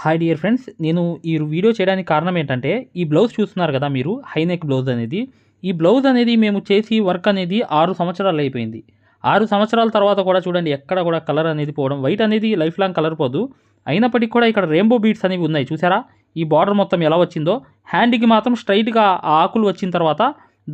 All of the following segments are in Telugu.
హాయ్ డియర్ ఫ్రెండ్స్ నేను ఈ వీడియో చేయడానికి కారణం ఏంటంటే ఈ బ్లౌజ్ చూస్తున్నారు కదా మీరు హైనెక్ బ్లౌజ్ అనేది. ఈ బ్లౌజ్ అనేది మేము చేసి వర్క్ అనేది ఆరు సంవత్సరాలు అయిపోయింది. ఆరు సంవత్సరాల తర్వాత కూడా చూడండి ఎక్కడ కూడా కలర్ అనేది పోవడం వైట్ అనేది లైఫ్ లాంగ్ కలర్ పోదు. అయినప్పటికీ కూడా ఇక్కడ రెయిన్బో బీడ్స్ అనేవి ఉన్నాయి చూసారా? ఈ బార్డర్ మొత్తం ఎలా వచ్చిందో? హ్యాండ్కి మాత్రం స్ట్రైట్గా ఆ ఆకులు వచ్చిన తర్వాత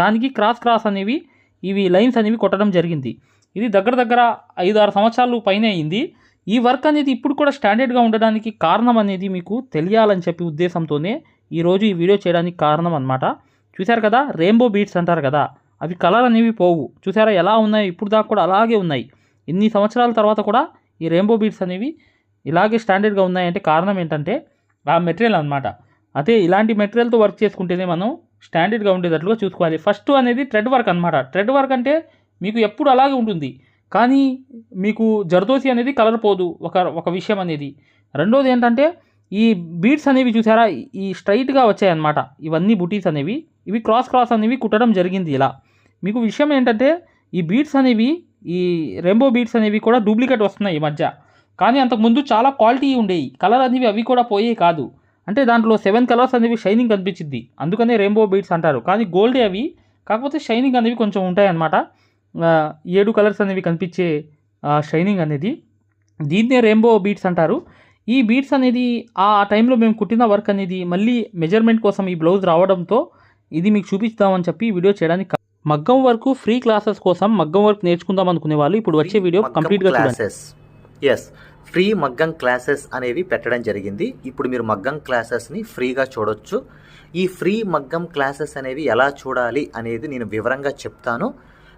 దానికి క్రాస్ క్రాస్ అనేవి ఇవి లైన్స్ అనేవి కొట్టడం జరిగింది. ఇది దగ్గర దగ్గర ఐదు ఆరు సంవత్సరాలు పైన అయింది. ఈ వర్క్ అనేది ఇప్పుడు కూడా స్టాండర్డ్గా ఉండడానికి కారణం అనేది మీకు తెలియాలని చెప్పి ఉద్దేశంతోనే ఈరోజు ఈ వీడియో చేయడానికి కారణం అనమాట చూశారు కదా? రెయిన్బో బీట్స్ అంటారు కదా? అవి కలర్ అనేవి పోవు. చూసారా ఎలా ఉన్నాయి? ఇప్పుడు దాకా కూడా అలాగే ఉన్నాయి. ఇన్ని సంవత్సరాల తర్వాత కూడా ఈ రెయిన్బో బీట్స్ అనేవి ఇలాగే స్టాండర్డ్గా ఉన్నాయంటే కారణం ఏంటంటే ఆ మెటీరియల్ అనమాట అదే ఇలాంటి మెటీరియల్తో వర్క్ చేసుకుంటేనే మనం స్టాండర్డ్గా ఉండేటట్లుగా చూసుకోవాలి. ఫస్ట్ అనేది థ్రెడ్ వర్క్ అనమాట థ్రెడ్ వర్క్ అంటే మీకు ఎప్పుడు అలాగే ఉంటుంది. కానీ మీకు జర్దోసి అనేది కలర్ పోదు ఒక ఒక విషయం అనేది. రెండోది ఏంటంటే ఈ బీడ్స్ అనేవి చూసారా? ఈ స్ట్రైట్గా వచ్చాయన్నమాట. ఇవన్నీ బుటీస్ అనేవి. ఇవి క్రాస్ క్రాస్ అనేవి కుట్టడం జరిగింది ఇలా. మీకు విషయం ఏంటంటే ఈ బీడ్స్ అనేవి ఈ రెయిన్బో బీడ్స్ అనేవి కూడా డూప్లికేట్ వస్తున్నాయి ఈ మధ్య. కానీ అంతకుముందు చాలా క్వాలిటీ ఉండేవి. కలర్ అనేవి అవి కూడా పోయే కాదు. అంటే దాంట్లో సెవెన్ కలర్స్ అనేవి షైనింగ్ కనిపించింది. అందుకనే రెయిన్బో బీడ్స్ అంటారు. కానీ గోల్డే అవి. కాకపోతే షైనింగ్ అనేవి కొంచెం ఉంటాయన్నమాట. ఏడు కలర్స్ అనేవి కనిపించే షైనింగ్ అనేది. దీన్నే రెయిన్బో బీట్స్ అంటారు. ఈ బీట్స్ అనేది ఆ టైంలో మేము కుట్టిన వర్క్ అనేది మళ్ళీ మెజర్మెంట్ కోసం ఈ బ్లౌజ్ రావడంతో ఇది మీకు చూపిస్తామని చెప్పి వీడియో చేయడానికి మగ్గం వరకు ఫ్రీ క్లాసెస్ కోసం మగ్గం వర్క్ నేర్చుకుందాం అనుకునే వాళ్ళు ఇప్పుడు వచ్చే వీడియో కంప్లీట్గా క్లాసెస్ ఎస్ ఫ్రీ మగ్గం క్లాసెస్ అనేవి పెట్టడం జరిగింది. ఇప్పుడు మీరు మగ్గం క్లాసెస్ని ఫ్రీగా చూడొచ్చు. ఈ ఫ్రీ మగ్గం క్లాసెస్ అనేవి ఎలా చూడాలి అనేది నేను వివరంగా చెప్తాను.